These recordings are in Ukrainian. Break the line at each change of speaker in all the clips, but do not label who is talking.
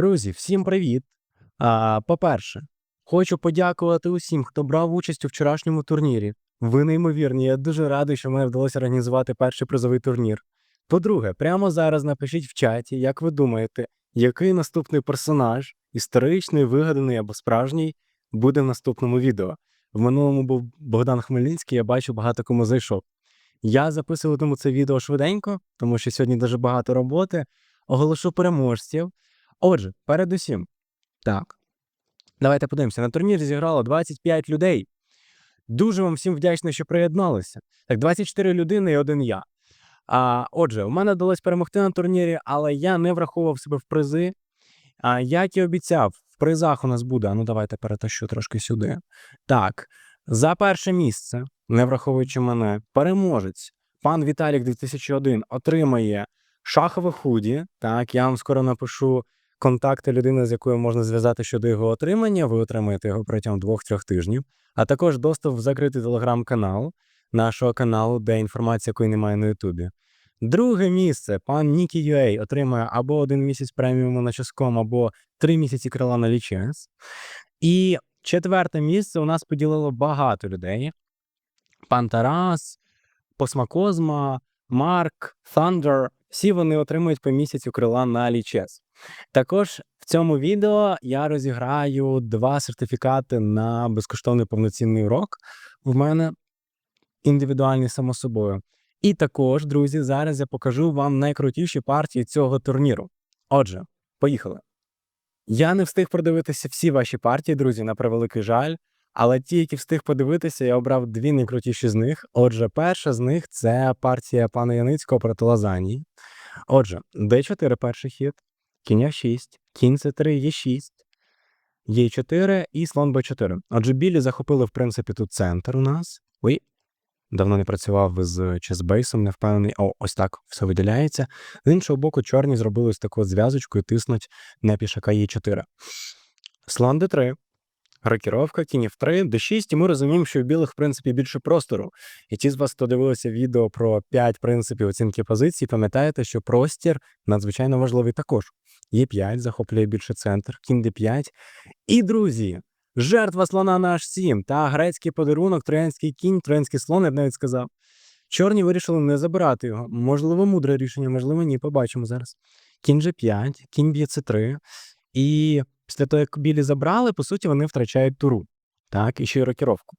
Друзі, всім привіт! По-перше, хочу подякувати усім, хто брав участь у вчорашньому турнірі. Ви неймовірні, я дуже радий, що мені вдалося організувати перший призовий турнір. По-друге, прямо зараз напишіть в чаті, як ви думаєте, який наступний персонаж, історичний, вигаданий або справжній, буде в наступному відео. В минулому був Богдан Хмельницький, я бачу, багато кому зайшов. Я записуватиму це відео швиденько, тому що сьогодні дуже багато роботи. Оголошу переможців. Отже, передусім, так. Давайте подивимося. На турнірі зіграло 25 людей. Дуже вам всім вдячний, що приєдналися. Так, 24 людини і один я. А, отже, у мене вдалося перемогти на турнірі, але я не враховував себе в призи. А, як і обіцяв, в призах у нас буде. А ну давайте перетащу трошки сюди. Так, за перше місце, не враховуючи мене, переможець, пан Віталік 2001 отримає шахове худі. Так, я вам скоро напишу контакти людини, з якою можна зв'язати щодо його отримання. Ви отримаєте його протягом двох-трьох тижнів, а також доступ в закритий телеграм-канал нашого каналу, де інформація, якої немає на Ютубі. Друге місце пан Нікі Юей отримує або один місяць преміуму на часком, або три місяці крила на лічес. І четверте місце у нас поділило багато людей: пан Тарас, Посмакозма, Марк, Thunder. Всі вони отримують по місяцю крила на лічес. Також в цьому відео я розіграю два сертифікати на безкоштовний повноцінний урок. В мене індивідуальний само собою. І також, друзі, зараз я покажу вам найкрутіші партії цього турніру. Отже, поїхали. Я не встиг продивитися всі ваші партії, друзі, на превеликий жаль. Але ті, які встиг подивитися, я обрав дві найкрутіші з них. Отже, перша з них це партія пана Яницького проти Лазанії. Отже, Д4 перший хід, кінь F6, кінь С3, Е6, Е4 і слон Б4. Отже, білі захопили, в принципі, тут центр у нас. Ой, давно не працював з чесбейсом, не впевнений. О, ось так все виділяється. З іншого боку, чорні зробили ось таку зв'язочку і тиснуть на пішака Е4. Слон Д3. Рокіровка, кінь F3, D6, і ми розуміємо, що в білих, в принципі, більше простору. І ті з вас, хто дивилися відео про 5 принципів оцінки позицій, пам'ятаєте, що простір надзвичайно важливий також. Е5 захоплює більше центр, кінь D5. І, друзі, жертва слона на H7 та грецький подарунок, троянський кінь, троянський слон, я б навіть сказав. Чорні вирішили не забирати його. Можливо, мудре рішення, можливо, ні. Побачимо зараз. Кінь G5, кінь б'є C3. І після того, як білі забрали, по суті, вони втрачають туру. Так, і ще й рокіровку.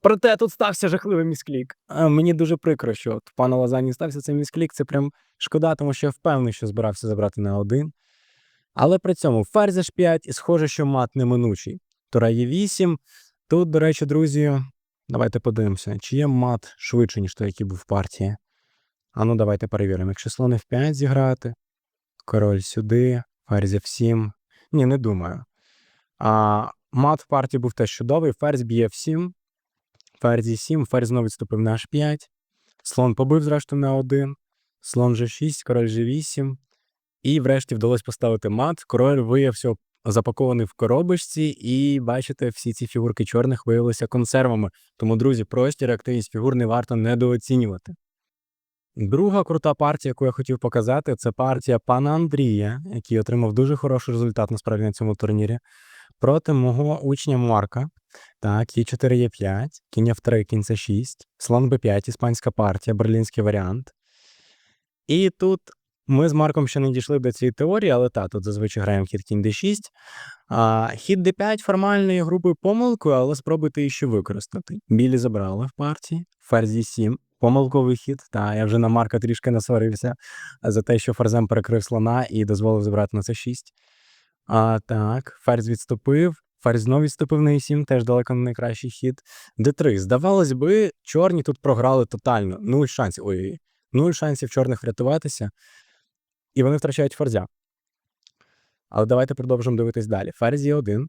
Проте тут стався жахливий місклік. Мені дуже прикро, що от пана Лазані стався цей місклік. Це прям шкода, тому що я впевнений, що збирався забрати на один. Але при цьому ферзь H5 і схоже, що мат неминучий. Тура є 8. Тут, до речі, друзі, давайте подивимося, чи є мат швидше, ніж той, який був в партії. А ну, давайте перевіримо. Якщо слон F5 зіграти, король сюди, ферзь F7. Ні, не думаю. А, Мат в партії був теж чудовий. Ферзь б'є F7, ферзь E7, ферзь знову відступив на H5. Слон побив, зрештою, на 1. Слон G6, король G8. І врешті вдалося поставити мат. Король виявився запакований в коробочці, і бачите, всі ці фігурки чорних виявилися консервами. Тому, друзі, простір, активність фігур не варто недооцінювати. Друга крута партія, яку я хотів показати, це партія пана Андрія, який отримав дуже хороший результат насправді на цьому турнірі. Проти мого учня Марка. Так, є 4 є 5 кінь F3, кінь С6, слон Б5, іспанська партія, берлінський варіант. І тут ми з Марком ще не дійшли до цієї теорії, але та, тут зазвичай граємо хід кінь D6. А, Хід D5 формально є грубою помилкою, але спробуйте її ще використати. Білі забрали в партії, ферзь E7, помилковий хід. Та я вже на Марка трішки насварився за те, що ферзем перекрив слона і дозволив забрати на С6. А, Так, ферзь відступив. Ферзь знову відступив на e7, теж далеко не найкращий хід. d3. Здавалось би, чорні тут програли тотально. Нуль шансів. Ой, нуль шансів чорних врятуватися. І вони втрачають ферзя. Але давайте продовжимо дивитись далі. Ферзь є 1.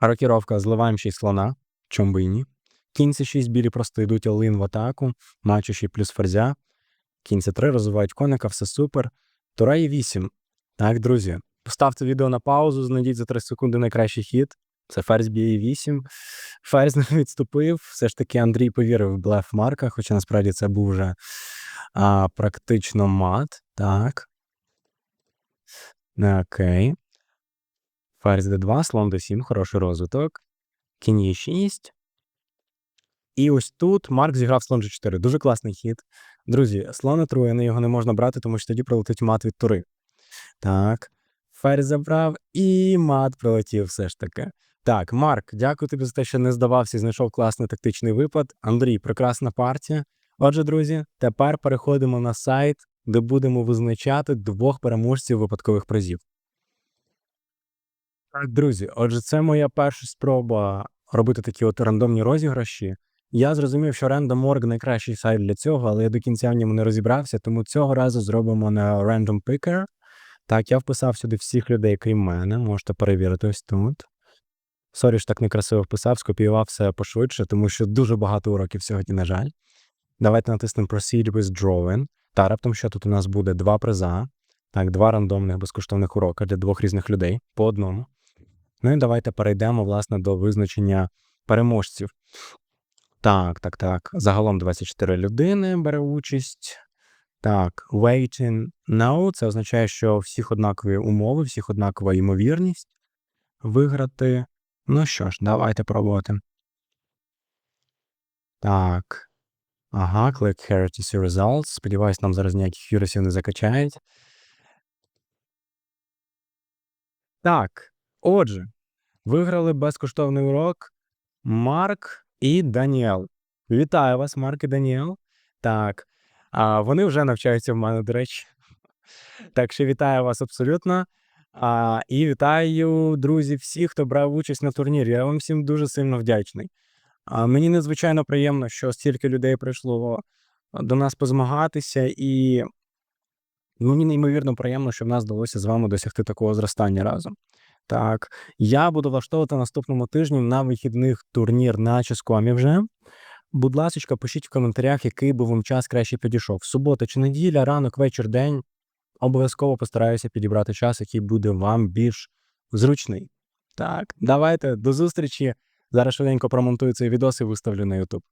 Рокіровка, зливаємо ще й слона. Чом би і ні. Кінь c6, білі просто йдуть олин в атаку. Мачу плюс ферзя. Кінь c3, розвивають коника, все супер. Тура є 8. Так, друзі. Поставте відео на паузу, знайдіть за 3 секунди найкращий хід. Це ферзь б'є 8. Ферзь не відступив. Все ж таки Андрій повірив в блеф Марка, хоча насправді це був вже а, практично мат. Так. Окей. Ферзь d2, слон d7, хороший розвиток. Кінь e6. І ось тут Марк зіграв слон g4. Дуже класний хід. Друзі, слон отруєний, його не можна брати, тому що тоді прилетить мат від тури. Так. Ферзь забрав, і мат прилетів все ж таки. Так, Марк, дякую тобі за те, що не здавався і знайшов класний тактичний випад. Андрій, прекрасна партія. Отже, друзі, тепер переходимо на сайт, де будемо визначати двох переможців випадкових призів. Друзі, отже, це моя перша спроба робити такі от рандомні розіграші. Я зрозумів, що Random.org найкращий сайт для цього, але я до кінця в ньому не розібрався, тому цього разу зробимо на Random Picker. Так, я вписав сюди всіх людей, крім мене. Можете перевірити ось тут. Сорі, що так некрасиво вписав, скопіював все пошвидше, тому що дуже багато уроків сьогодні, на жаль. Давайте натиснемо Proceed with Drawing. Та раптом що тут у нас буде два приза. Так, два рандомних безкоштовних урока для двох різних людей по одному. Ну і давайте перейдемо, власне, до визначення переможців. Так, так, так. Загалом 24 людини бере участь. Так, waiting now це означає, що всіх однакові умови, всіх однакова ймовірність виграти. Ну що ж, давайте пробувати. Так. Ага, click here to see results. Сподіваюсь, нам зараз ніяких вірусів не закачають. Так. Отже, виграли безкоштовний урок Марк і Даніел. Вітаю вас, Марк і Даніел. Так. А, вони вже навчаються в мене, до речі. Так що вітаю вас абсолютно. А, і вітаю, друзі, всіх, хто брав участь на турнірі. Я вам всім дуже сильно вдячний. А, мені надзвичайно приємно, що стільки людей прийшло до нас позмагатися, і мені неймовірно приємно, що в нас вдалося з вами досягти такого зростання разом. Так, я буду влаштовувати наступному тижні на вихідних турнір на Ческомі вже. Будь ласка, пишіть в коментарях, який би вам час краще підійшов. Субота чи неділя, ранок, вечір, день. Обов'язково постараюся підібрати час, який буде вам більш зручний. Так, давайте до зустрічі. Зараз швиденько промонтую цей відос і виставлю на YouTube.